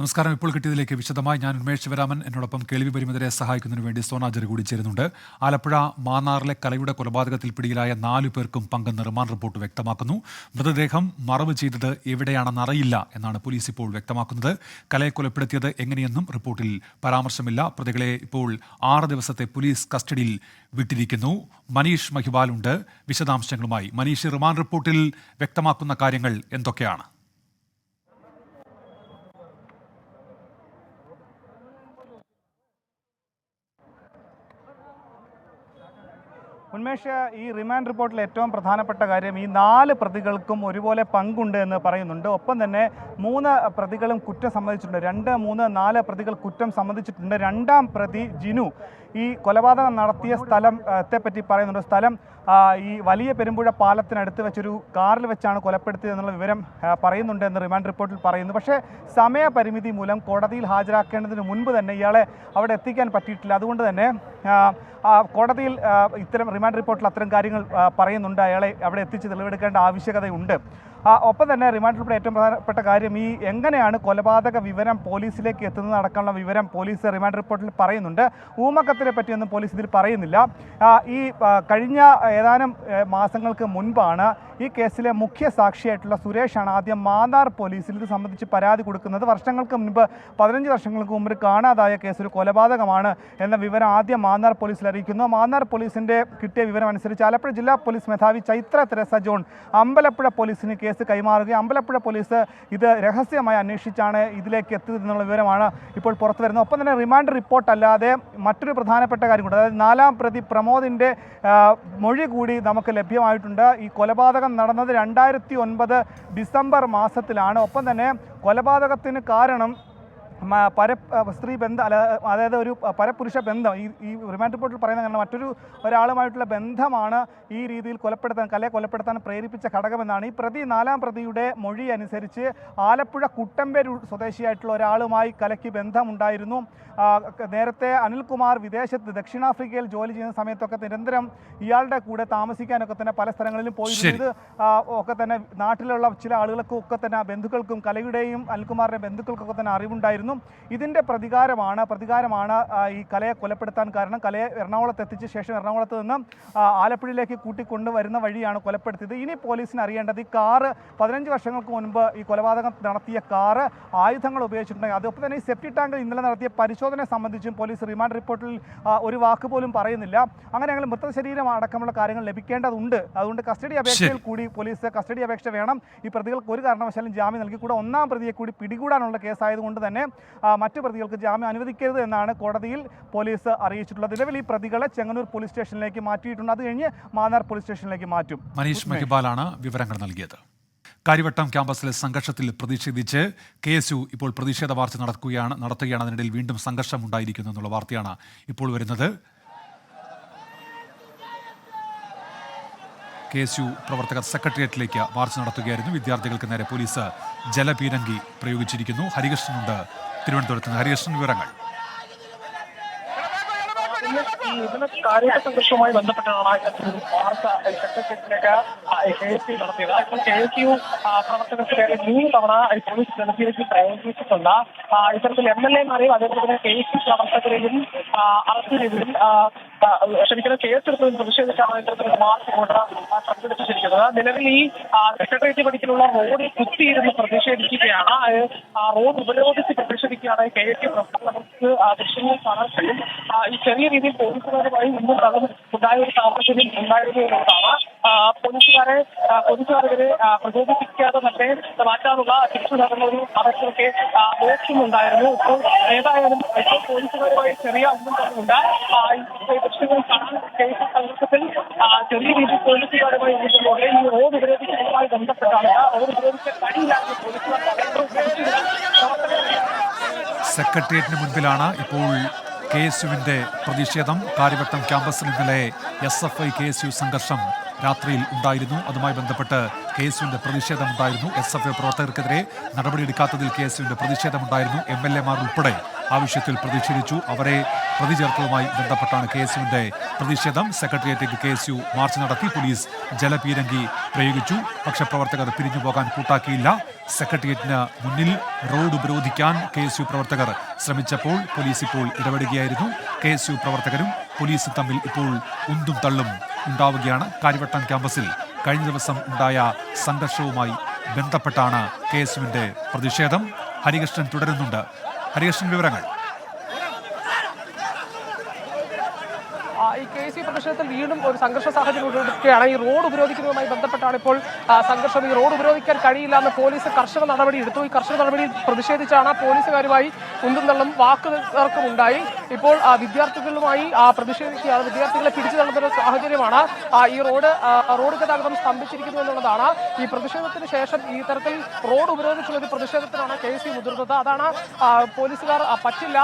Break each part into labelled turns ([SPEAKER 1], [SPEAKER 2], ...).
[SPEAKER 1] നമസ്കാരം. ഇപ്പോൾ കിട്ടിയതിലേക്ക് വിശദമായി ഞാൻ ഉന്മേഷ് ശിവരാമൻ. എന്നോടൊപ്പം കേൾവി പരിമിതരെ സഹായിക്കുന്നതിന് വേണ്ടി സോനാജറി കൂടി ചേരുന്നുണ്ട്. ആലപ്പുഴ മാന്നാറിലെ കലയുടെ കൊലപാതകത്തിൽ പിടിയിലായ നാലു പേർക്കും പങ്കെന്ന് റിമാൻഡ് റിപ്പോർട്ട് വ്യക്തമാക്കുന്നു. മൃതദേഹം മറവ് ചെയ്തത് എവിടെയാണെന്ന് അറിയില്ല എന്നാണ് പോലീസ് ഇപ്പോൾ വ്യക്തമാക്കുന്നത്. കലയെ കൊലപ്പെടുത്തിയത് എങ്ങനെയെന്നും റിപ്പോർട്ടിൽ പരാമർശമില്ല. പ്രതികളെ ഇപ്പോൾ ആറ് ദിവസത്തെ പോലീസ് കസ്റ്റഡിയിൽ വിട്ടിരിക്കുന്നു. മനീഷ് മഹിബാലുണ്ട് വിശദാംശങ്ങളുമായി മനീഷ്. റിമാൻഡ് റിപ്പോർട്ടിൽ വ്യക്തമാക്കുന്ന കാര്യങ്ങൾ എന്തൊക്കെയാണ്?
[SPEAKER 2] ഉന്മേഷ് ഈ റിമാൻഡ് റിപ്പോർട്ടിൽ ഏറ്റവും പ്രധാനപ്പെട്ട കാര്യം ഈ നാല് പ്രതികൾക്കും ഒരുപോലെ പങ്കുണ്ട് എന്ന് പറയുന്നുണ്ട്. ഒപ്പം തന്നെ മൂന്ന് പ്രതികളും കുറ്റം സമ്മതിച്ചിട്ടുണ്ട്. രണ്ട് മൂന്ന് നാല് പ്രതികൾ കുറ്റം സമ്മതിച്ചിട്ടുണ്ട്. രണ്ടാം പ്രതി ജിനു. ഈ കൊലപാതകം നടത്തിയ സ്ഥലത്തെപ്പറ്റി പറയുന്നുണ്ട്. സ്ഥലം ഈ വലിയ പെരുമ്പുഴ പാലത്തിനടുത്ത് വെച്ചൊരു കാറിൽ വെച്ചാണ് കൊലപ്പെടുത്തിയത് എന്നുള്ള വിവരം പറയുന്നുണ്ട് എന്ന് റിമാൻഡ് റിപ്പോർട്ടിൽ പറയുന്നു. പക്ഷേ സമയപരിമിതി മൂലം കോടതിയിൽ ഹാജരാക്കേണ്ടതിന് മുൻപ് തന്നെ ഇയാളെ അവിടെ എത്തിക്കാൻ പറ്റിയിട്ടില്ല. അതുകൊണ്ട് തന്നെ കോടതിയിൽ ഇത്തരം റിമാൻഡ് റിപ്പോർട്ടിൽ അത്തരം കാര്യങ്ങൾ പറയുന്നുണ്ട്. അയാളെ അവിടെ എത്തിച്ച് തെളിവെടുക്കേണ്ട ആവശ്യകതയുണ്ട്. ഒപ്പം തന്നെ റിമാൻഡിൽപ്പെട്ട ഏറ്റവും പ്രധാനപ്പെട്ട കാര്യം ഈ എങ്ങനെയാണ് കൊലപാതക വിവരം പോലീസിലേക്ക് എത്തുന്നത് അടക്കമുള്ള വിവരം പോലീസ് റിമാൻഡ് റിപ്പോർട്ടിൽ പറയുന്നുണ്ട്. ഊമക്കത്തിനെ പറ്റിയൊന്നും പോലീസ് ഇതിൽ പറയുന്നില്ല. ഈ കഴിഞ്ഞ ഏതാനും മാസങ്ങൾക്ക് മുൻപാണ് ഈ കേസിലെ മുഖ്യ സാക്ഷിയായിട്ടുള്ള സുരേഷാണ് ആദ്യം മാന്നാർ പോലീസിൽ ഇത് സംബന്ധിച്ച് പരാതി കൊടുക്കുന്നത്. വർഷങ്ങൾക്ക് മുൻപ് പതിനഞ്ച് വർഷങ്ങൾക്ക് മുമ്പ് കാണാതായ കേസ് ഒരു കൊലപാതകമാണ് എന്ന വിവരം ആദ്യം മാന്നാർ പോലീസിൽ അറിയിക്കുന്നു. മാന്നാർ പോലീസിന്റെ കിട്ടിയ വിവരം അനുസരിച്ച് ആലപ്പുഴ ജില്ലാ പോലീസ് മേധാവി ചൈത്ര തെരേസ ജോൺ അമ്പലപ്പുഴ പോലീസിന് കേസ് കൈമാറുകയും അമ്പലപ്പുഴ പോലീസ് ഇത് രഹസ്യമായി അന്വേഷിച്ചാണ് ഇതിലേക്ക് എത്തിയത് എന്നുള്ള വിവരമാണ് ഇപ്പോൾ പുറത്തു വരുന്നത്. ഒപ്പം തന്നെ റിമാൻഡ് റിപ്പോർട്ട് അല്ലാതെ മറ്റൊരു പ്രധാനപ്പെട്ട കാര്യം കൂടി അതായത് നാലാം പ്രതി പ്രമോദിന്റെ മൊഴി കൂടി നമുക്ക് ലഭ്യമായിട്ടുണ്ട്. ഈ കൊലപാതകം നടന്നത് രണ്ടായിരത്തി ഡിസംബർ മാസത്തിലാണ്. ഒപ്പം തന്നെ കൊലപാതകത്തിന് കാരണം പര സ്ത്രീ ബന്ധം അല്ല അതായത് ഒരു പരപുരുഷ ബന്ധം ഈ ഈ റിമാൻഡ് റിപ്പോർട്ടിൽ പറയുന്ന കാരണം മറ്റൊരു ഒരാളുമായിട്ടുള്ള ബന്ധമാണ് ഈ രീതിയിൽ കൊലപ്പെടുത്താൻ കലയെ കൊലപ്പെടുത്താൻ പ്രേരിപ്പിച്ച ഘടകമെന്നാണ്. ഈ പ്രതി നാലാം പ്രതിയുടെ മൊഴി അനുസരിച്ച് ആലപ്പുഴ കുട്ടമ്പേരൂർ സ്വദേശിയായിട്ടുള്ള ഒരാളുമായി കലയ്ക്ക് ബന്ധമുണ്ടായിരുന്നു. നേരത്തെ അനിൽകുമാർ വിദേശത്ത് ദക്ഷിണാഫ്രിക്കയിൽ ജോലി ചെയ്യുന്ന സമയത്തൊക്കെ നിരന്തരം ഇയാളുടെ കൂടെ താമസിക്കാനൊക്കെ തന്നെ പല സ്ഥലങ്ങളിലും പോയിരുന്നത്. ഒക്കെ തന്നെ നാട്ടിലുള്ള ചില ആളുകൾക്കും ഒക്കെ തന്നെ ബന്ധുക്കൾക്കും കലയുടെയും അനിൽകുമാറിന്റെ ബന്ധുക്കൾക്കൊക്കെ തന്നെ അറിവുണ്ടായിരുന്നു. ഇതിന്റെ പ്രതികാരമാണ്. പ്രതികാരമാണ് ഈ കലയെ കൊലപ്പെടുത്താൻ കാരണം കലയെ എറണാകുളത്ത് എത്തിച്ച ശേഷം എറണാകുളത്ത് നിന്ന് ആലപ്പുഴയിലേക്ക് കൂട്ടിക്കൊണ്ടുവരുന്ന വഴിയാണ് കൊലപ്പെടുത്തിയത്. ഇനി പോലീസിന് അറിയേണ്ടത് ഈ കാറ് പതിനഞ്ച് വർഷങ്ങൾക്ക് മുൻപ് ഈ കൊലപാതകം നടത്തിയ കാറ് ആയുധങ്ങൾ ഉപയോഗിച്ചിട്ടുണ്ടെങ്കിൽ അതൊപ്പം തന്നെ ഈ സെപ്റ്റി ടാങ്കിൽ ഇന്നലെ നടത്തിയ പരിശോധനയെ സംബന്ധിച്ചും പോലീസ് റിമാൻഡ് റിപ്പോർട്ടിൽ ഒരു വാക്ക് പോലും പറയുന്നില്ല. അങ്ങനെ ഞങ്ങൾ മൃതശരീരം അടക്കമുള്ള കാര്യങ്ങൾ ലഭിക്കേണ്ടതുണ്ട്. അതുകൊണ്ട് കസ്റ്റഡി അപേക്ഷയിൽ കൂടി പോലീസ് കസ്റ്റഡി അപേക്ഷ വേണം. ഈ പ്രതികൾക്ക് ഒരു കാരണവശാലും ജാമ്യം നൽകിക്കൂടെ. ഒന്നാം പ്രതിയെ കൂടി പിടികൂടാനുള്ള കേസായതുകൊണ്ട് തന്നെ മറ്റു പ്രതികൾക്ക് ജാമ്യം അനുവദിക്കരുത് എന്നാണ് കോടതിയിൽ പോലീസ് അറിയിച്ചിട്ടുള്ളത്. നിലവിൽ ഈ പ്രതികളെ ചെങ്ങന്നൂർ പോലീസ് സ്റ്റേഷനിലേക്ക് മാറ്റിയിട്ടുണ്ട്. അത് കഴിഞ്ഞ് മാന്നാർ പോലീസ് സ്റ്റേഷനിലേക്ക് മാറ്റും.
[SPEAKER 1] മനീഷ് മഹിബാലാണ് വിവരങ്ങൾ നൽകിയത്. കാര്യവട്ടം ക്യാമ്പസിലെ സംഘർഷത്തിൽ പ്രതിഷേധിച്ച് കെ എസ് യു ഇപ്പോൾ പ്രതിഷേധ വാർച്ച നടക്കുകയാണ് നടത്തുകയാണ്. അതിനിടയിൽ വീണ്ടും സംഘർഷം ഉണ്ടായിരിക്കുന്നു എന്നുള്ള വാർത്തയാണ് ഇപ്പോൾ വരുന്നത്. കെ എസ് യു പ്രവർത്തകർ സെക്രട്ടേറിയറ്റിലേക്ക് മാർച്ച് നടത്തുകയായിരുന്നു. വിദ്യാർത്ഥികൾക്ക് നേരെ പോലീസ് ജലപീരങ്കി പ്രയോഗിച്ചിരിക്കുന്നു. ഹരികൃഷ്ണനുണ്ട്. തിരുവനന്തപുരത്ത് ഹരികൃഷ്ണൻ വിവരങ്ങൾ.
[SPEAKER 3] ഇതിന് കാര്യമായ സംഘർഷവുമായി ബന്ധപ്പെട്ടാണ് വാർത്ത സെക്രട്ടേറിയറ്റിലേക്ക് കെ എസ് യു പ്രവർത്തകർക്ക് മൂന്ന് തവണ പോലീസ് ജനകീയത്തിൽ പ്രയോഗിച്ചിട്ടുണ്ട്. ഇത്തരത്തിൽ എം എൽ എമാരെയും അതേപോലെ തന്നെ കെ എസ് യു പ്രവർത്തകരെയും അറസ്റ്റ് ആ, ക്ഷമിക്കണം കേസെടുത്തതിൽ പ്രതിഷേധിച്ചാണ് ഇത്തരത്തിലൊരു മാർച്ച് കൊണ്ട് സംഘടിപ്പിച്ചിരിക്കുന്നത് നിലവിൽ ഈ സെക്രട്ടേറിയറ്റ് പഠിക്കലുള്ള റോഡിൽ കുത്തിയിരുന്ന് പ്രതിഷേധിക്കുകയാണ്. ആ റോഡ് ഉപരോധിച്ച് പ്രതിഷേധിക്കുകയാണ് കെ എസ് കെ പ്രവർത്തകർക്ക് ദൃശ്യങ്ങൾ കാണാൻ കഴിയും. ഈ ചെറിയ രീതിയിൽ പോലീസുകാരുമായി ഇന്നും ഉണ്ടായ ഒരു സാഹചര്യം ഉണ്ടായിരുന്നു എന്നുള്ളതാണ് പോലീസുകാരെ പോലീസുകാരെതിരെ പ്രകോപിപ്പിക്കാതെ തന്നെ മാറ്റാനുള്ള തിരിച്ചു നടന്ന ഒരു അവസ്ഥയൊക്കെ നോക്കുന്നുണ്ടായിരുന്നു ഇപ്പോൾ ഏതായാലും ഇപ്പോൾ പോലീസുകാരുമായി ചെറിയ ഒന്നും തന്നെയുണ്ട് ഈ ദൃശ്യങ്ങൾ സംഘർഷത്തിൽ ചെറിയ രീതിയിൽ പോലീസുകാരുമായി ഇരിക്കുന്നതോടെ ഈ റോഡ് ഉപരോധിക്കുന്നതുമായി ബന്ധപ്പെട്ടാണ്. റോഡ് ഉപരോധിക്കാൻ കഴിയില്ലാന്ന് പോലീസുകാർ
[SPEAKER 1] സെക്രട്ടേറിയറ്റിന് മുൻപിലാണ് ഇപ്പോൾ കെ എസ് യുവിന്റെ പ്രതിഷേധം. കാര്യവട്ടം ക്യാമ്പസിൽ ഇന്നലെ S F I K S U സംഘർഷം. രാത്രിയിൽ ഉണ്ടായിരുന്നു. അതുമായി ബന്ധപ്പെട്ട് കെ എസ് യുവിന്റെ പ്രതിഷേധമുണ്ടായിരുന്നു എസ് എഫ് ഐ പ്രവർത്തകർക്കെതിരെ നടപടിയെടുക്കാത്തതിൽ കെ എസ് യുവിന്റെ പ്രതിഷേധമുണ്ടായിരുന്നു എം എൽ എമാർ ഉൾപ്പെടെ ആ വിഷയത്തിൽ പ്രതിഷേധിച്ചു. അവരെ പ്രതി ചേർത്തതുമായി ബന്ധപ്പെട്ടാണ് കെ എസ് യുവിന്റെ പ്രതിഷേധം. സെക്രട്ടേറിയറ്റിലേക്ക് കെ എസ് യു മാർച്ച് നടത്തി. പോലീസ് ജലപീരങ്കി പ്രയോഗിച്ചു. പക്ഷപ്രവർത്തകർ പിരിഞ്ഞു പോകാൻ കൂട്ടാക്കിയില്ല. സെക്രട്ടേറിയറ്റിന് മുന്നിൽ റോഡ് ഉപരോധിക്കാൻ കെ എസ് യു പ്രവർത്തകർ ശ്രമിച്ചപ്പോൾ പോലീസ് ഇപ്പോൾ ഇടപെടുകയായിരുന്നു. കെ എസ് യു പ്രവർത്തകരും പോലീസും തമ്മിൽ ഇപ്പോൾ ഉന്തും തള്ളും ഉണ്ടാവുകയാണ്. കാര്യവട്ടം ക്യാമ്പസിൽ കഴിഞ്ഞ ദിവസം ഉണ്ടായ സംഘർഷവുമായി ബന്ധപ്പെട്ടാണ് കെ എസ് യുവിന്റെ പ്രതിഷേധം. ഹരികൃഷ്ണൻ തുടരുന്നുണ്ട്. ഹരികൃഷ്ണൻ വിവരങ്ങൾ.
[SPEAKER 4] സി പ്രതിഷേധത്തിൽ വീണ്ടും ഒരു സംഘർഷ സാഹചര്യം ഉടലെടുക്കുകയാണ് ഈ റോഡ് ഉപരോധിക്കുന്നതുമായി ബന്ധപ്പെട്ടാണ് ഇപ്പോൾ സംഘർഷം. ഈ റോഡ് ഉപരോധിക്കാൻ കഴിയില്ല എന്ന് പോലീസ് കർശന നടപടി എടുത്തു. ഈ കർശന നടപടിയിൽ പ്രതിഷേധിച്ചാണ് പോലീസുകാരുമായി കുന്തും തള്ളും വാക്ക് തർക്കം ഉണ്ടായി ഇപ്പോൾ വിദ്യാർത്ഥികളുമായി പ്രതിഷേധിക്കുകയാണ് വിദ്യാർത്ഥികളെ പിടിച്ചു തള്ളുന്ന സാഹചര്യമാണ് ഈ റോഡ് റോഡ് ഗതാഗതം സ്തംഭിച്ചിരിക്കുന്നു എന്നുള്ളതാണ്. ഈ പ്രതിഷേധത്തിന് ശേഷം ഈ തരത്തിൽ റോഡ് ഉപരോധിച്ചുള്ള ഒരു പ്രതിഷേധത്തിനാണ് കെ സി മുതിർന്നത്. അതാണ് പോലീസുകാർ പറ്റില്ല.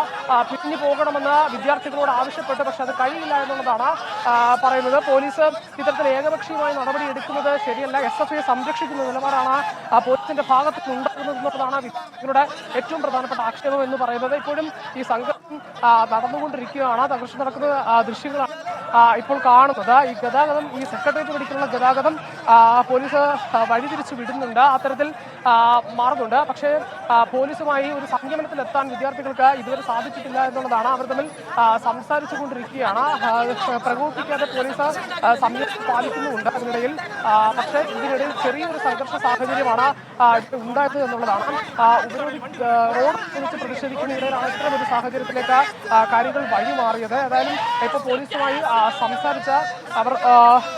[SPEAKER 4] പിരിഞ്ഞു പോകണമെന്ന് വിദ്യാർത്ഥികളോട് ആവശ്യപ്പെട്ടു. പക്ഷെ അത് കഴിയില്ല എന്നുള്ളതാണ് പറയുന്നത്. പോലീസ് ഇത്തരത്തിൽ ഏകപക്ഷീയമായി നടപടി എടുക്കുന്നത് ശരിയല്ല. എസ് എഫ് ഐയെ സംരക്ഷിക്കുന്ന നിലപാടാണ് ആ പോലീസിന്റെ ഭാഗത്ത് ഉണ്ടാകുന്നത് എന്നുള്ളതാണ് വിദ്യാർത്ഥികളുടെ ഏറ്റവും പ്രധാനപ്പെട്ട ആക്ഷേപം എന്ന് പറയുന്നത്. ഇപ്പോഴും ഈ സംഘർഷം നടന്നുകൊണ്ടിരിക്കുകയാണ്. സംഘർഷം നടക്കുന്ന ദൃശ്യങ്ങളാണ് ഇപ്പോൾ കാണുന്നത്. ഈ ഗതാഗതം ഈ സെക്രട്ടേറിയറ്റ് പിടിക്കുന്ന ഗതാഗതം പോലീസ് വഴിതിരിച്ച് വിടുന്നുണ്ട്. അത്തരത്തിൽ മാറുന്നുണ്ട്. പക്ഷേ പോലീസുമായി ഒരു സംയമനത്തിലെത്താൻ വിദ്യാർത്ഥികൾക്ക് ഇതുവരെ സാധിച്ചിട്ടില്ല എന്നുള്ളതാണ് അവർ തമ്മിൽ സംസാരിച്ചു കൊണ്ടിരിക്കുകയാണ് പ്രകോപിപ്പിക്കാതെ പോലീസ് സംയമനം പാലിക്കുന്നുമുണ്ട് അതിനിടയിൽ. പക്ഷേ ഇതിനിടയിൽ ചെറിയൊരു സംഘർഷ സാഹചര്യമാണ് ഉണ്ടായത് എന്നുള്ളതാണ്. ഉപരോധി റോഡ് കുറിച്ച് പ്രതിഷേധിക്കുന്നതിനിടയിലാണ് ഇത്തരം ഒരു സാഹചര്യത്തിലേക്ക് കാര്യങ്ങൾ കാര്യങ്ങൾ വഴിമാറിയത് ഏതായാലും ഇപ്പോൾ പോലീസുമായി സംസാരിച്ച അവർ ആ,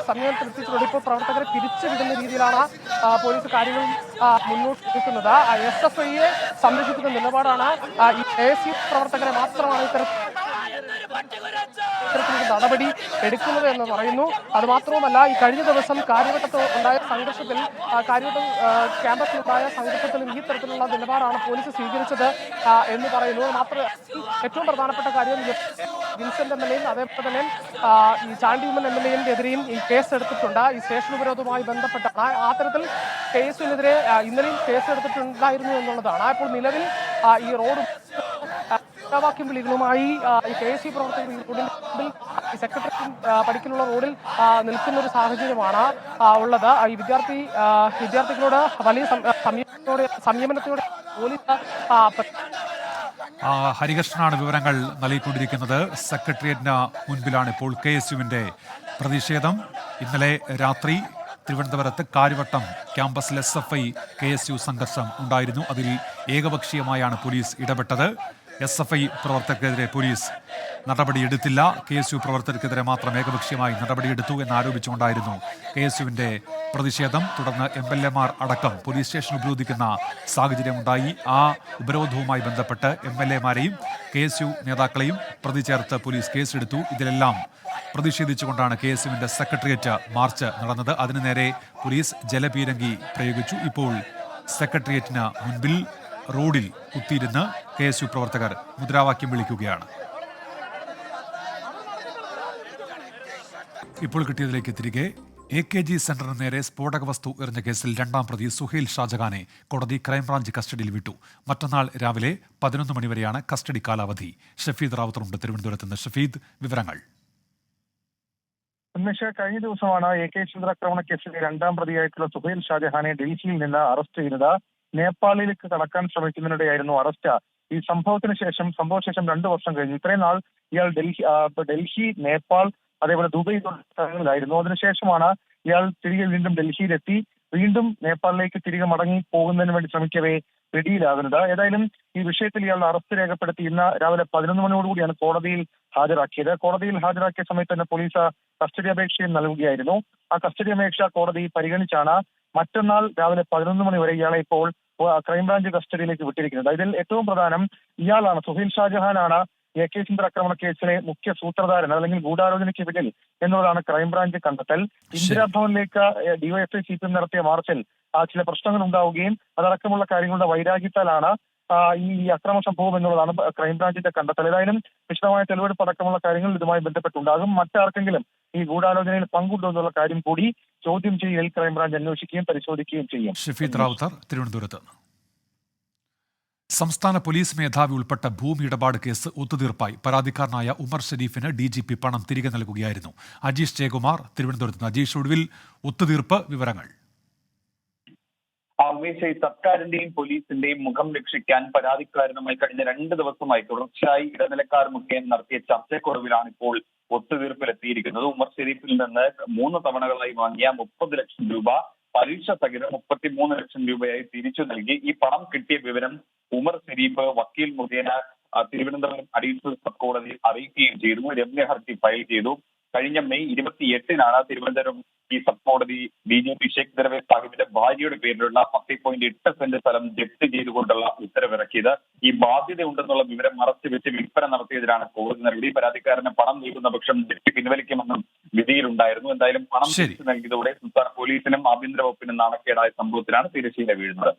[SPEAKER 4] സംയമനത്തിലെത്തിച്ചിട്ടുണ്ട് ഇപ്പോൾ പ്രവർത്തകരെ പിരിച്ചു വിടുന്ന രീതിയിലാണ് പോലീസ് കാര്യങ്ങൾ മുന്നോട്ട് നിൽക്കുന്നത്. എസ് എഫ് ഐയെ സംരക്ഷിക്കുന്ന നിലപാടാണ് ഈ എ സി പ്രവർത്തകരെ മാത്രമാണ് ഇത്തരത്തിൽ ഇത്തരത്തിലൊരു നടപടി എടുക്കുന്നത് എന്ന് പറയുന്നു. അത് മാത്രവുമല്ല ഈ കഴിഞ്ഞ ദിവസം കാര്യവട്ടത്ത് ഉണ്ടായ സംഘർഷത്തിൽ കാര്യവട്ടം ക്യാമ്പസിലുണ്ടായ സംഘർഷത്തിലും ഈ തരത്തിലുള്ള നിലപാടാണ് പോലീസ് സ്വീകരിച്ചത് എന്ന് പറയുന്നു. മാത്രം ഏറ്റവും പ്രധാനപ്പെട്ട കാര്യം വിൻസെന്റ് എം എൽ എയും അതേപോലെ തന്നെ ഈ ചാണ്ടി ഉമ്മൻ എം എൽ എതിരെയും ഈ കേസ് എടുത്തിട്ടുണ്ട്. ഈ സ്റ്റേഷൻ ഉപരോധവുമായി ബന്ധപ്പെട്ട ആ തരത്തിൽ കേസിനെതിരെ ഇന്നലെയും കേസ് എടുത്തിട്ടുണ്ടായിരുന്നു എന്നുള്ളതാണ്. അപ്പോൾ നിലവിൽ ഈ റോഡ് മുദ്രാവാക്യം വിളികളുമായി ഈ കെ എസ് സി പ്രവർത്തകർ ഈ റോഡിൽ ഈ റോഡിൽ നിൽക്കുന്ന ഒരു സാഹചര്യമാണ് ഉള്ളത്. ഈ വിദ്യാർത്ഥി വിദ്യാർത്ഥികളോട് വലിയ സംയമനത്തോടെ സംയമനത്തോടെ പോലീസ്
[SPEAKER 1] ഹരികൃഷ്ണനാണ് വിവരങ്ങൾ നൽകിക്കൊണ്ടിരിക്കുന്നത്. സെക്രട്ടേറിയറ്റിന് മുൻപിലാണ് ഇപ്പോൾ കെ എസ് യുവിന്റെ പ്രതിഷേധം. ഇന്നലെ രാത്രി തിരുവനന്തപുരത്ത് കാര്യവട്ടം ക്യാമ്പസിൽ S F I K S U സംഘർഷം ഉണ്ടായിരുന്നു. അതിൽ ഏകപക്ഷീയമായാണ് പോലീസ് ഇടപെട്ടത്. എസ് എഫ് ഐ പ്രവർത്തകർക്കെതിരെ പോലീസ് നടപടിയെടുത്തില്ല. കെ എസ് യു പ്രവർത്തകർക്കെതിരെ മാത്രം ഏകപക്ഷീയമായി നടപടിയെടുത്തു എന്നാരോപിച്ചുകൊണ്ടായിരുന്നു കെ എസ് യുവിന്റെ പ്രതിഷേധം. തുടർന്ന് എം എൽ എമാർ അടക്കം പോലീസ് സ്റ്റേഷൻ ഉപരോധിക്കുന്ന സാഹചര്യമുണ്ടായി. ആ ഉപരോധവുമായി ബന്ധപ്പെട്ട് എം എൽ എമാരെയും കെ എസ് യു നേതാക്കളെയും പ്രതി ചേർത്ത് പോലീസ് കേസെടുത്തു. ഇതിലെല്ലാം പ്രതിഷേധിച്ചുകൊണ്ടാണ് കെ എസ് യുവിന്റെ സെക്രട്ടേറിയറ്റ് മാർച്ച് നടന്നത്. അതിനു നേരെ പോലീസ് ജലപീരങ്കി പ്രയോഗിച്ചു. ഇപ്പോൾ സെക്രട്ടേറിയറ്റിന് മുൻപിൽ റോഡിൽ കുത്തിയിരുന്ന് കെ എസ് യു പ്രവർത്തകർ മുദ്രാവാക്യം വിളിക്കുകയാണ്. ഇപ്പോൾ കിട്ടിയതിലേക്ക് തിരികെ എ കെ ജി സെന്ററിന് നേരെ സ്ഫോടക വസ്തു എറിഞ്ഞ കേസിൽ രണ്ടാം പ്രതി സുഹേൽ ഷാജഹാനെ കോടതി ക്രൈംബ്രാഞ്ച് കസ്റ്റഡിയിൽ വിട്ടു. മറ്റന്നാൾ രാവിലെ പതിനൊന്ന് മണിവരെയാണ് കസ്റ്റഡി കാലാവധി. ഷഫീദ് റാവത്തറുണ്ട്. തിരുവനന്തപുരത്ത് നിന്ന് ഷഫീദ് വിവരങ്ങൾ.
[SPEAKER 5] കഴിഞ്ഞ ദിവസമാണ് എ കെ ചന്ദ്രാക്രമണ കേസിലെ രണ്ടാം പ്രതിയായിട്ടുള്ള സുഹേൽ ഷാജഹാനെ ഡൽഹിയിൽ നിന്ന് അറസ്റ്റ് ചെയ്തത് നേപ്പാളിലേക്ക് കടക്കാൻ ശ്രമിക്കുന്നതിനിടെയായിരുന്നു അറസ്റ്റ്. ഈ സംഭവത്തിന് ശേഷം സംഭവശേഷം രണ്ടു വർഷം കഴിഞ്ഞു. ഇത്രയും നാൾ ഇയാൾ ഡൽഹി ഡൽഹി നേപ്പാൾ അതേപോലെ ദുബൈ സ്ഥലങ്ങളിലായിരുന്നു. അതിനുശേഷമാണ് ഇയാൾ തിരികെ വീണ്ടും ഡൽഹിയിലെത്തി. വീണ്ടും നേപ്പാളിലേക്ക് തിരികെ മടങ്ങി പോകുന്നതിന് വേണ്ടി ശ്രമിക്കവേ പിടിയിലാകുന്നത്. ഏതായാലും ഈ വിഷയത്തിൽ ഇയാളുടെ അറസ്റ്റ് രേഖപ്പെടുത്തി ഇന്ന് രാവിലെ പതിനൊന്ന് മണിയോടുകൂടിയാണ് കോടതിയിൽ ഹാജരാക്കിയത്. കോടതിയിൽ ഹാജരാക്കിയ സമയത്ത് തന്നെ പോലീസ് കസ്റ്റഡി അപേക്ഷയും നൽകുകയായിരുന്നു. ആ കസ്റ്റഡി അപേക്ഷ കോടതി പരിഗണിച്ചാണ്. മറ്റന്നാൾ രാവിലെ പതിനൊന്ന് മണി വരെ ഇയാളെ ഇപ്പോൾ ക്രൈംബ്രാഞ്ച് കസ്റ്റഡിയിലേക്ക് വിട്ടിരിക്കുന്നത്. ഇതിൽ ഏറ്റവും പ്രധാനം ഇയാളാണ് സുഹീൽ ഷാജഹാനാണ് എ കെ സുന്ദർ ആക്രമണ കേസിലെ മുഖ്യ സൂത്രധാരൻ അല്ലെങ്കിൽ ഗൂഢാലോചനയ്ക്ക് പിന്നിൽ എന്നുള്ളതാണ് ക്രൈംബ്രാഞ്ച് കണ്ടെത്തൽ. ഇന്ദിരാഭവനിലേക്ക് ഡിവൈഎഫ്ഐ സി പി എം നടത്തിയ മാർച്ചിൽ ചില പ്രശ്നങ്ങൾ ഉണ്ടാവുകയും അതടക്കമുള്ള കാര്യങ്ങളുടെ വൈരാഗ്യത്താലാണ് ഈ അക്രമ സംഭവം എന്നുള്ളതാണ് ക്രൈംബ്രാഞ്ചിന്റെ കണ്ടെത്തൽ. ഏതായാലും വിശദമായ തെളിവെടുപ്പ് അടക്കമുള്ള കാര്യങ്ങൾ ഇതുമായി ബന്ധപ്പെട്ടുണ്ടാകും. മറ്റാർക്കെങ്കിലും ഈ ഗൂഢാലോചനയിൽ പങ്കുണ്ടോ എന്നുള്ള കാര്യം കൂടി ചോദ്യം ചെയ്യൽ ക്രൈംബ്രാഞ്ച് അന്വേഷിക്കുകയും പരിശോധിക്കുകയും ചെയ്യും.
[SPEAKER 1] ഷഫീദ് റാവുത്തർ തിരുവനന്തപുരത്ത്. സംസ്ഥാന പോലീസ് മേധാവി ഉൾപ്പെട്ട ഭൂമി ഇടപാട് കേസ് ഒത്തുതീർപ്പായി പരാതിക്കാരനായ ഉമർ ഷരീഫിന് ഡി ജി പി പണം തിരികെ നൽകുകയായിരുന്നു. അജീഷ് ജയകുമാർ തിരുവനന്തപുരത്ത് അജീഷ് ഒടുവിൽ ഒത്തുതീർപ്പ് വിവരങ്ങൾ.
[SPEAKER 6] ഉമേഷ് സർക്കാരിന്റെയും പോലീസിന്റെയും മുഖം രക്ഷിക്കാൻ പരാതിക്കാരനുമായി കഴിഞ്ഞ രണ്ട് ദിവസമായി തുടർച്ചയായി ഇടനിലക്കാർ മുഖേന നടത്തിയ ചർച്ചയ്ക്കൊടുവിലാണ് ഇപ്പോൾ ഒത്തുതീർപ്പിലെത്തിയിരിക്കുന്നത് ഉമർ ഷെരീഫിൽ നിന്ന് മൂന്ന് തവണകളായി വാങ്ങിയ മുപ്പത് ലക്ഷം രൂപ പലിശ സഹിതം മുപ്പത്തിമൂന്ന് ലക്ഷം രൂപയായി തിരിച്ചു നൽകി. ഈ പണം കിട്ടിയ വിവരം ഉമർ ഷെരീഫ് വക്കീൽ മുഖേന തിരുവനന്തപുരം അഡീഷണൽ സബ് കോടതിയിൽ അറിയിക്കുകയും ചെയ്തു. രമ്യ ഹർജി ഫയൽ ചെയ്തു. കഴിഞ്ഞ മെയ് ഇരുപത്തി എട്ടിനാണ് തിരുവനന്തപുരം ഈ സബ് കോടതി B J P Sheikh Darvesh സാഹിബിന്റെ ഭാര്യയുടെ പേരിലുള്ള പത്ത് പോയിന്റ് എട്ട് സെന്റ് സ്ഥലം ജപ്തി ചെയ്തുകൊണ്ടുള്ള ഉത്തരവിറക്കിയത്. ഈ ബാധ്യത ഉണ്ടെന്നുള്ള വിവരം മറച്ചു വെച്ച് വിൽപ്പന നടത്തിയതിനാണ് കോടതി നടപടി. പരാതിക്കാരന് പണം നൽകുന്ന പക്ഷം ജപ്തി പിൻവലിക്കുമെന്നും വിധിയിലുണ്ടായിരുന്നു. എന്തായാലും പണം. തിരിച്ചു നൽകിയതോടെ സംസ്ഥാന പോലീസിനും ആഭ്യന്തര വകുപ്പിനും നാണക്കേടായ സംഭവത്തിലാണ് തിരശ്ശീല വീഴുന്നത്.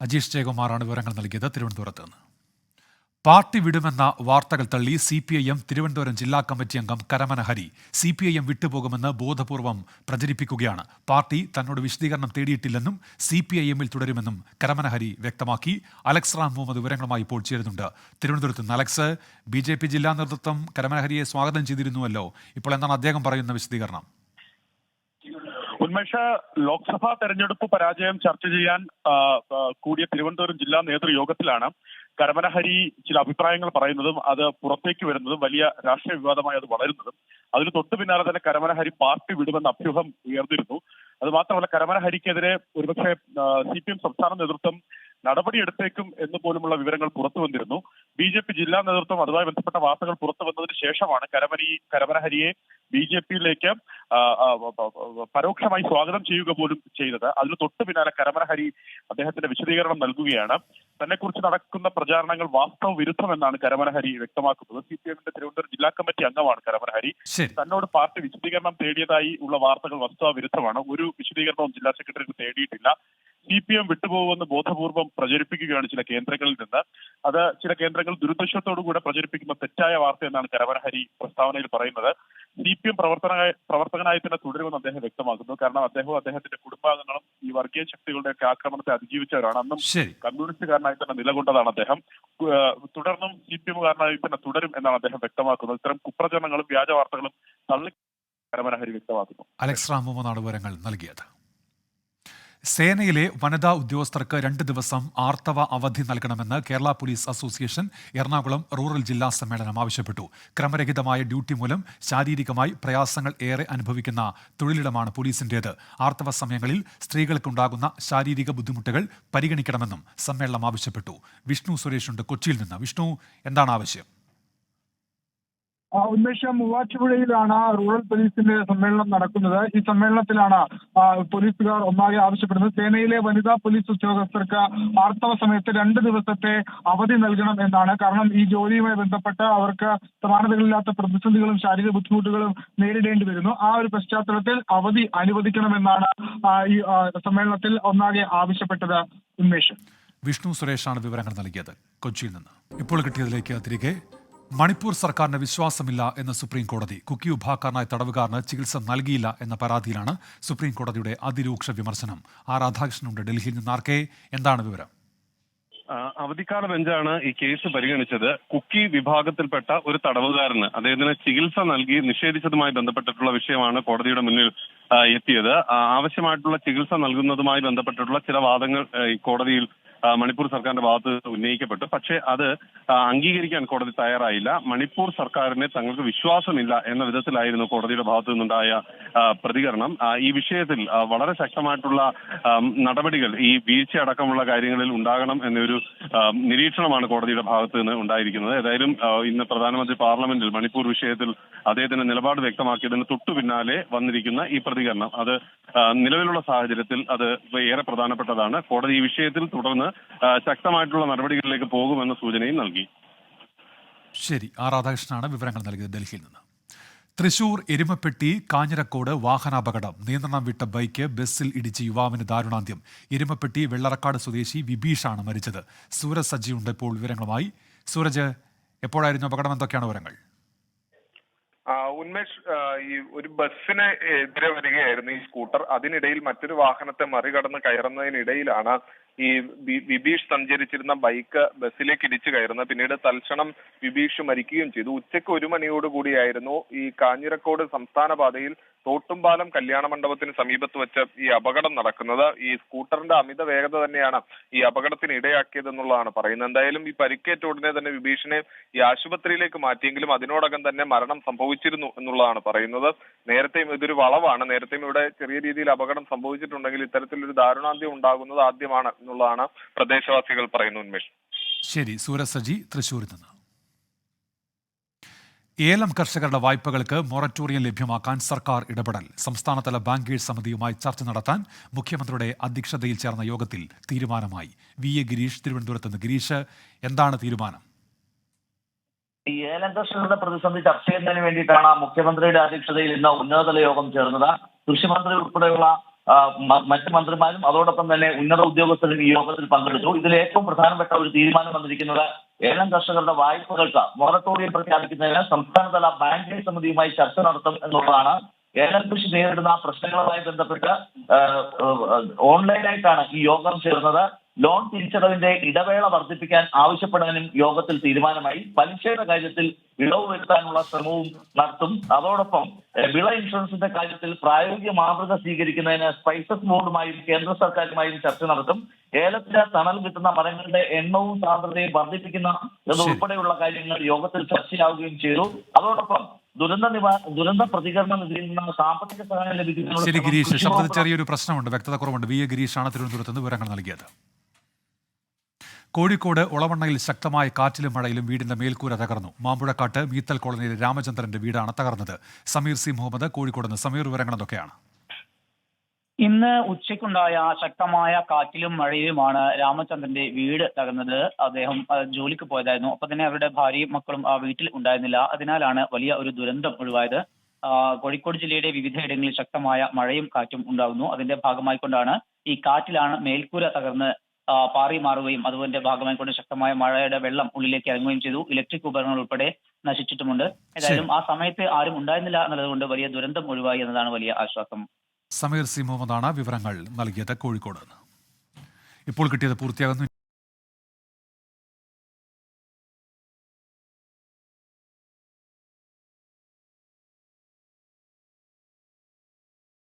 [SPEAKER 1] അജീഷ് ജയകുമാറാണ് വിവരങ്ങൾ നൽകിയത്. തിരുവനന്തപുരത്ത് നിന്ന്. പാർട്ടി വിടുമെന്ന വാർത്തകൾ തള്ളി C P I M Thiruvananthapuram ജില്ലാ കമ്മിറ്റി അംഗം Karamana Hari C P I M വിട്ടുപോകുമെന്ന് ബോധപൂർവം പ്രചരിപ്പിക്കുകയാണ്. പാർട്ടി തന്നോട് വിശദീകരണം തേടിയിട്ടില്ലെന്നും സി പി ഐ എമ്മിൽ തുടരുമെന്നും കരമനഹരി വ്യക്തമാക്കി. അലക്സ് റാം മുഹമ്മദ് വിവരങ്ങളുമായി ഇപ്പോൾ ചേരുന്നുണ്ട്. തിരുവനന്തപുരത്ത് നിന്ന് അലക്സ് ബി ജെ പി ജില്ലാ നേതൃത്വം കരമനഹരിയെ സ്വാഗതം ചെയ്തിരുന്നുവല്ലോ. ഇപ്പോൾ എന്താണ് അദ്ദേഹം പറയുന്ന വിശദീകരണം?
[SPEAKER 7] ഉന്മേഷ ലോക്സഭാ തെരഞ്ഞെടുപ്പ് പരാജയം ചർച്ച ചെയ്യാൻ കൂടിയ തിരുവനന്തപുരം ജില്ലാ നേതൃയോഗത്തിലാണ് കരമനഹരി ചില അഭിപ്രായങ്ങൾ പറയുന്നതും അത് പുറത്തേക്ക് വരുന്നതും വലിയ രാഷ്ട്രീയ വിവാദമായി അത് വളരുന്നതും. അതിന് തൊട്ടു പിന്നാലെ തന്നെ കരമനഹരി പാർട്ടി വിടുമെന്ന അഭ്യൂഹം ഉയർന്നിരുന്നു. അത് മാത്രമല്ല കരമനഹരിക്കെതിരെ ഒരുപക്ഷെ സി പി എം സംസ്ഥാന നേതൃത്വം നടപടിയെടുത്തേക്കും എന്ന് പോലുമുള്ള വിവരങ്ങൾ പുറത്തു വന്നിരുന്നു. ബി ജെ പി ജില്ലാ നേതൃത്വം അതുമായി ബന്ധപ്പെട്ട വാർത്തകൾ പുറത്തു വന്നതിന് ശേഷമാണ് കരമരി കരമനഹരിയെ ബി ജെ പിയിലേക്ക് പരോക്ഷമായി സ്വാഗതം ചെയ്യുക പോലും ചെയ്തത്. അതിന് തൊട്ട് പിന്നാലെ കരമനഹരി അദ്ദേഹത്തിന്റെ വിശദീകരണം നൽകുകയാണ്. തന്നെക്കുറിച്ച് നടക്കുന്ന പ്രചാരണങ്ങൾ വാസ്തവ വിരുദ്ധമെന്നാണ് കരമനഹരി വ്യക്തമാക്കുന്നത്. സി പി എമ്മിന്റെ തിരുവനന്തപുരം ജില്ലാ കമ്മിറ്റി അംഗമാണ് കരമനഹരി തന്നോട് പാർട്ടി വിശദീകരണം തേടിയതായി ഉള്ള വാർത്തകൾ വസ്തുതാ വിരുദ്ധമാണ്. ഒരു വിശദീകരണവും ജില്ലാ സെക്രട്ടറിക്ക് തേടിയിട്ടില്ല. സി പി എം വിട്ടുപോകുമെന്ന് ബോധപൂർവം പ്രചരിപ്പിക്കുകയാണ് ചില കേന്ദ്രങ്ങളിൽ നിന്ന്. അത് ചില കേന്ദ്രങ്ങൾ ദുരുദ്ദേശത്തോടുകൂടെ പ്രചരിപ്പിക്കുന്ന തെറ്റായ വാർത്ത എന്നാണ് കരവനഹരി പ്രസ്താവനയിൽ പറയുന്നത്. സി പി എം പ്രവർത്തന പ്രവർത്തകനായി തന്നെ തുടരുമെന്ന് അദ്ദേഹം വ്യക്തമാക്കുന്നു. കാരണം അദ്ദേഹവും അദ്ദേഹത്തിന്റെ കുടുംബാംഗങ്ങളും ഈ വർഗീയ ശക്തികളുടെയൊക്കെ ആക്രമണത്തെ അതിജീവിച്ചവരാണ്. അന്നും കമ്മ്യൂണിസ്റ്റുകാരനായി തന്നെ നിലകൊണ്ടതാണ് അദ്ദേഹം. തുടർന്നും സി പി എമ്മുകാരനായി തന്നെ തുടരും എന്നാണ് അദ്ദേഹം വ്യക്തമാക്കുന്നത്. ഇത്തരം കുപ്രചരണങ്ങളും വ്യാജ വാർത്തകളും തള്ളി കരമനഹരി വ്യക്തമാക്കുന്നു.
[SPEAKER 1] അലക്സ് റാം മുഹമ്മദാണ് വിവരങ്ങൾ നൽകിയത്. സേനയിലെ വനിതാ ഉദ്യോഗസ്ഥർക്ക് രണ്ട് ദിവസം ആർത്തവ അവധി നൽകണമെന്ന് Kerala police association Ernakulam rural ജില്ലാ സമ്മേളനം ആവശ്യപ്പെട്ടു. ക്രമരഹിതമായ ഡ്യൂട്ടി മൂലം ശാരീരികമായി പ്രയാസങ്ങൾ ഏറെ അനുഭവിക്കുന്ന തൊഴിലിടമാണ് പോലീസിന്റേത്. ആർത്തവ സമയങ്ങളിൽ സ്ത്രീകൾക്കുണ്ടാകുന്ന ശാരീരിക ബുദ്ധിമുട്ടുകൾ പരിഗണിക്കണമെന്നും സമ്മേളനം ആവശ്യപ്പെട്ടു. വിഷ്ണു സുരേഷ് ഉണ്ട് കൊച്ചിയിൽ നിന്ന്. വിഷ്ണു എന്താണ് ആവശ്യം?
[SPEAKER 8] ഉന്മേഷം മൂവാറ്റുപുഴയിലാണ് റൂറൽ പോലീസിന്റെ സമ്മേളനം നടക്കുന്നത്. ഈ സമ്മേളനത്തിലാണ് പോലീസുകാർ ഒന്നാകെ ആവശ്യപ്പെടുന്നത്. സേനയിലെ വനിതാ പോലീസ് ഉദ്യോഗസ്ഥർക്ക് ആർത്തവ സമയത്ത് രണ്ട് ദിവസത്തെ അവധി നൽകണം എന്നാണ്. കാരണം ഈ ജോലിയുമായി ബന്ധപ്പെട്ട് അവർക്ക് സമാനതകളില്ലാത്ത പ്രതിസന്ധികളും ശാരീരിക ബുദ്ധിമുട്ടുകളും നേരിടേണ്ടി വരുന്നു. ആ ഒരു പശ്ചാത്തലത്തിൽ അവധി അനുവദിക്കണമെന്നാണ് ഈ സമ്മേളനത്തിൽ ഒന്നാകെ ആവശ്യപ്പെട്ടത് ഉന്മേഷം.
[SPEAKER 1] വിഷ്ണു സുരേഷാണ് വിവരങ്ങൾ നൽകിയത്. കൊച്ചിയിൽ നിന്ന്. ഇപ്പോൾ കിട്ടിയതിലേക്ക് തിരികെ മണിപ്പൂർ സർക്കാരിന് വിശ്വാസമില്ല എന്ന് സുപ്രീം കോടതി കുക്കി വിഭാഗക്കാരനായ തടവുകാരന് ചികിത്സ നൽകിയില്ല എന്ന പരാതിയിലാണ് സുപ്രീം കോടതിയുടെ അതിരൂക്ഷ വിമർശനം. ആർ രാധാകൃഷ്ണനുണ്ട്. ഡൽഹിയിൽ നിന്ന് ആർക്കെ എന്താണ് വിവരം?
[SPEAKER 9] അവധിക്കാല ബെഞ്ചാണ് ഈ കേസ് പരിഗണിച്ചത്? കുക്കി വിഭാഗത്തിൽപ്പെട്ട ഒരു തടവുകാരന് അദ്ദേഹത്തിന് ചികിത്സ നൽകി നിഷേധിച്ചതുമായി ബന്ധപ്പെട്ടിട്ടുള്ള വിഷയമാണ് കോടതിയുടെ മുന്നിൽ എത്തിയത്. ആവശ്യമായിട്ടുള്ള ചികിത്സ നൽകുന്നതുമായി ബന്ധപ്പെട്ടിട്ടുള്ള ചില വാദങ്ങൾ കോടതിയിൽ മണിപ്പൂർ സർക്കാരിന്റെ ഭാഗത്ത് ഉന്നയിക്കപ്പെട്ടു. പക്ഷേ അത് അംഗീകരിക്കാൻ കോടതി തയ്യാറായില്ല. മണിപ്പൂർ സർക്കാരിനെ തങ്ങൾക്ക് വിശ്വാസമില്ല എന്ന വിധത്തിലായിരുന്നു കോടതിയുടെ ഭാഗത്തു നിന്നുണ്ടായ പ്രതികരണം. ഈ വിഷയത്തിൽ വളരെ ശക്തമായിട്ടുള്ള നടപടികൾ ഈ വീഴ്ച അടക്കമുള്ള കാര്യങ്ങളിൽ ഉണ്ടാകണം എന്നൊരു നിരീക്ഷണമാണ് കോടതിയുടെ ഭാഗത്ത് നിന്ന് ഉണ്ടായിരിക്കുന്നത്. ഏതായാലും ഇന്ന് പ്രധാനമന്ത്രി പാർലമെന്റിൽ മണിപ്പൂർ വിഷയത്തിൽ അദ്ദേഹത്തിന്റെ നിലപാട് വ്യക്തമാക്കിയതിന് തൊട്ടു പിന്നാലെ വന്നിരിക്കുന്ന ഈ പ്രതികരണം. അത് നിലവിലുള്ള സാഹചര്യത്തിൽ അത് ഏറെ പ്രധാനപ്പെട്ടതാണ്. കോടതി ഈ വിഷയത്തിൽ തുടർന്ന് ശക്തമായിട്ടുള്ള നടപടികളിലേക്ക് പോകുമെന്ന സൂചനയും നൽകി.
[SPEAKER 1] ശരി ആർ രാധാകൃഷ്ണനാണ് വിവരങ്ങൾ നൽകിയത് ഡൽഹിയിൽ നിന്ന്. തൃശൂർ എരുമപ്പെട്ടി കാഞ്ഞിരക്കോട് വാഹനാപകടം. നിയന്ത്രണം വിട്ട ബൈക്ക് ബസ്സിൽ ഇടിച്ച് യുവാവിന് ദാരുണാന്ത്യം. എരുമപ്പെട്ടി വെള്ളറക്കാട് സ്വദേശി വിഭീഷാണ് മരിച്ചത്. സൂരജ് സജ്ജിയുണ്ട് ഇപ്പോൾ വിവരങ്ങളുമായി. സൂരജ് എപ്പോഴായിരുന്നു അപകടം? എന്തൊക്കെയാണ് വിവരങ്ങൾ?
[SPEAKER 10] ഉന്മേഷ് ഈ ഒരു ബസ്സിന് എതിരെ വരികയായിരുന്നു ഈ സ്കൂട്ടർ. അതിനിടയിൽ മറ്റൊരു വാഹനത്തെ മറികടന്ന് കയറുന്നതിനിടയിലാണ് ഈ വിഭീഷ് സഞ്ചരിച്ചിരുന്ന ബൈക്ക് ബസ്സിലേക്ക് ഇടിച്ചു കയറുന്നത് പിന്നീട് തൽക്ഷണം വിബീഷ് മരിക്കുകയും ചെയ്തു. ഉച്ചയ്ക്ക് ഒരു മണിയോടുകൂടിയായിരുന്നു ഈ കാഞ്ഞിരക്കോട് സംസ്ഥാന പാതയിൽ തോട്ടുംപാലം കല്യാണ മണ്ഡപത്തിന് സമീപത്ത് വെച്ച് ഈ അപകടം നടക്കുന്നത്. ഈ സ്കൂട്ടറിന്റെ അമിത വേഗത തന്നെയാണ് ഈ അപകടത്തിന് ഇടയാക്കിയതെന്നുള്ളതാണ് പറയുന്നത്. എന്തായാലും ഈ പരിക്കേറ്റ ഉടനെ തന്നെ വിഭീഷണെ ഈ ആശുപത്രിയിലേക്ക് മാറ്റിയെങ്കിലും അതിനോടകം തന്നെ മരണം സംഭവിച്ചിരുന്നു എന്നുള്ളതാണ് പറയുന്നത്. നേരത്തെയും ഇതൊരു വളവാണ്. നേരത്തെയും ഇവിടെ ചെറിയ രീതിയിൽ അപകടം സംഭവിച്ചിട്ടുണ്ടെങ്കിൽ ഇത്തരത്തിലൊരു ദാരുണാന്ത്യം ഉണ്ടാകുന്നത് ആദ്യമാണ് എന്നുള്ളതാണ് പ്രദേശവാസികൾ പറയുന്ന ഉന്മേഷം.
[SPEAKER 1] ശരി സൂരസജി സജി തൃശൂരിൽ നിന്ന്. ഏലം കർഷകരുടെ വായ്പകൾക്ക് മൊറട്ടോറിയം ലഭ്യമാക്കാൻ സർക്കാർ ഇടപെടൽ. സംസ്ഥാനതല ബാങ്കേഴ്സ് സമിതിയുമായി ചർച്ച നടത്താൻ മുഖ്യമന്ത്രിയുടെ അധ്യക്ഷതയിൽ ചേർന്ന യോഗത്തിൽ തീരുമാനമായി. വി. എ. ഗിരീഷ് തിരുവനന്തപുരത്ത് നിന്ന്. ഗിരീഷ് എന്താണ് തീരുമാനം?
[SPEAKER 11] ഈ ഏലം കർഷകരുടെ പ്രതിസന്ധി ചർച്ച ചെയ്യുന്നതിന് വേണ്ടിയിട്ടാണ് മുഖ്യമന്ത്രിയുടെ അധ്യക്ഷതയിൽ ഇന്ന് ഉന്നതതല യോഗം ചേർന്നത്. കൃഷിമന്ത്രി ഉൾപ്പെടെയുള്ള മറ്റ് മന്ത്രിമാരും അതോടൊപ്പം തന്നെ ഉന്നത ഉദ്യോഗസ്ഥരും ഈ യോഗത്തിൽ പങ്കെടുത്തു. ഇതിൽ ഏറ്റവും പ്രധാനപ്പെട്ട ഒരു തീരുമാനം വന്നിരിക്കുന്നത് ഏലം കർഷകരുടെ വായ്പകൾക്ക് മൊറട്ടോറിയം പ്രഖ്യാപിക്കുന്നതിന് സംസ്ഥാനതല ബാങ്കിംഗ് സമിതിയുമായി ചർച്ച നടത്തും എന്നുള്ളതാണ് ഏലം കൃഷി നേരിടുന്ന പ്രശ്നങ്ങളുമായി ബന്ധപ്പെട്ട് ഓൺലൈനായിട്ടാണ് ഈ യോഗം ചേർന്നത്. ലോൺ തിരിച്ചടവിന്റെ ഇടവേള വർദ്ധിപ്പിക്കാൻ ആവശ്യപ്പെടാനും യോഗത്തിൽ തീരുമാനമായി. പലിശയുടെ കാര്യത്തിൽ ഇളവ് വരുത്താനുള്ള ശ്രമവും നടത്തും. അതോടൊപ്പം വിള ഇൻഷുറൻസിന്റെ കാര്യത്തിൽ പ്രായോഗിക മാതൃക സ്വീകരിക്കുന്നതിന് സ്പൈസസ് ബോർഡുമായും കേന്ദ്ര സർക്കാരുമായും ചർച്ച നടത്തും. ഏലത്തിന് തണൽ കിട്ടുന്ന മരങ്ങളുടെ എണ്ണവും സാന്ദ്രതയും വർദ്ധിപ്പിക്കുന്ന ഉൾപ്പെടെയുള്ള കാര്യങ്ങൾ യോഗത്തിൽ ചർച്ചയാവുകയും ചെയ്തു. അതോടൊപ്പം ദുരന്ത ദുരന്ത പ്രതികരണ നിധിയിൽ നിന്ന് സാമ്പത്തിക സഹായം ലഭിക്കുന്നതിനുള്ള
[SPEAKER 1] ശരി ഗിരീഷ് ശബ്ദത്തിൽ ചെറിയൊരു പ്രശ്നമുണ്ട്. വ്യക്തത കുറവുണ്ട്. വി. എ. ഗിരീഷാണ് തിരുവനന്തപുരത്ത് നിന്ന് വിവരങ്ങൾ നൽകിയത്. കോഴിക്കോട് ഒളവണ്ണയിൽ ശക്തമായ കാറ്റിലും മഴയിലും വീടിന്റെ മേൽക്കൂര തകർന്നു. മാമ്പുഴക്കാട്ട് മീത്തൽ കോളനിയിലെ രാമചന്ദ്രന്റെ വീടാണ് തകർന്നത്. സമീർ സി മുഹമ്മദ് കോഴിക്കോട് നിന്ന് സമീർ വിവരങ്ങൾ എന്തൊക്കെയാണ്?
[SPEAKER 12] ഇന്ന് ഉച്ചയ്ക്കുണ്ടായ ശക്തമായ കാറ്റിലും മഴയിലുമാണ് രാമചന്ദ്രന്റെ വീട് തകർന്നത്. അദ്ദേഹം ജോലിക്ക് പോയതായിരുന്നു. അപ്പൊ തന്നെ അവരുടെ ഭാര്യയും മക്കളും ആ വീട്ടിൽ ഉണ്ടായിരുന്നില്ല. അതിനാലാണ് വലിയ ഒരു ദുരന്തം ഒഴിവായത്. കോഴിക്കോട് ജില്ലയുടെ വിവിധയിടങ്ങളിൽ ശക്തമായ മഴയും കാറ്റും ഉണ്ടാകുന്നു. അതിന്റെ ഭാഗമായിക്കൊണ്ടാണ് ഈ കാറ്റിലാണ് മേൽക്കൂര തകർന്ന് പാറി മാറുകയും അതുപോലെ ഭാഗമായി കൊണ്ട് ശക്തമായ മഴയുടെ വെള്ളം ഉള്ളിലേക്ക് ഇറങ്ങുകയും ചെയ്തു. ഇലക്ട്രിക് ഉപകരണങ്ങൾ ഉൾപ്പെടെ നശിച്ചിട്ടുമുണ്ട്. ഏതായാലും ആ സമയത്ത് ആരും ഉണ്ടായിരുന്നില്ല എന്നുള്ളതുകൊണ്ട് വലിയ ദുരന്തം ഒഴിവായി എന്നതാണ് വലിയ ആശ്വാസം.
[SPEAKER 1] സമീർ സി മുഹമ്മദാണ് വിവരങ്ങൾ നൽകിയത് കോഴിക്കോട്. ഇപ്പോൾ കിട്ടിയത് പൂർത്തിയാകുന്നു.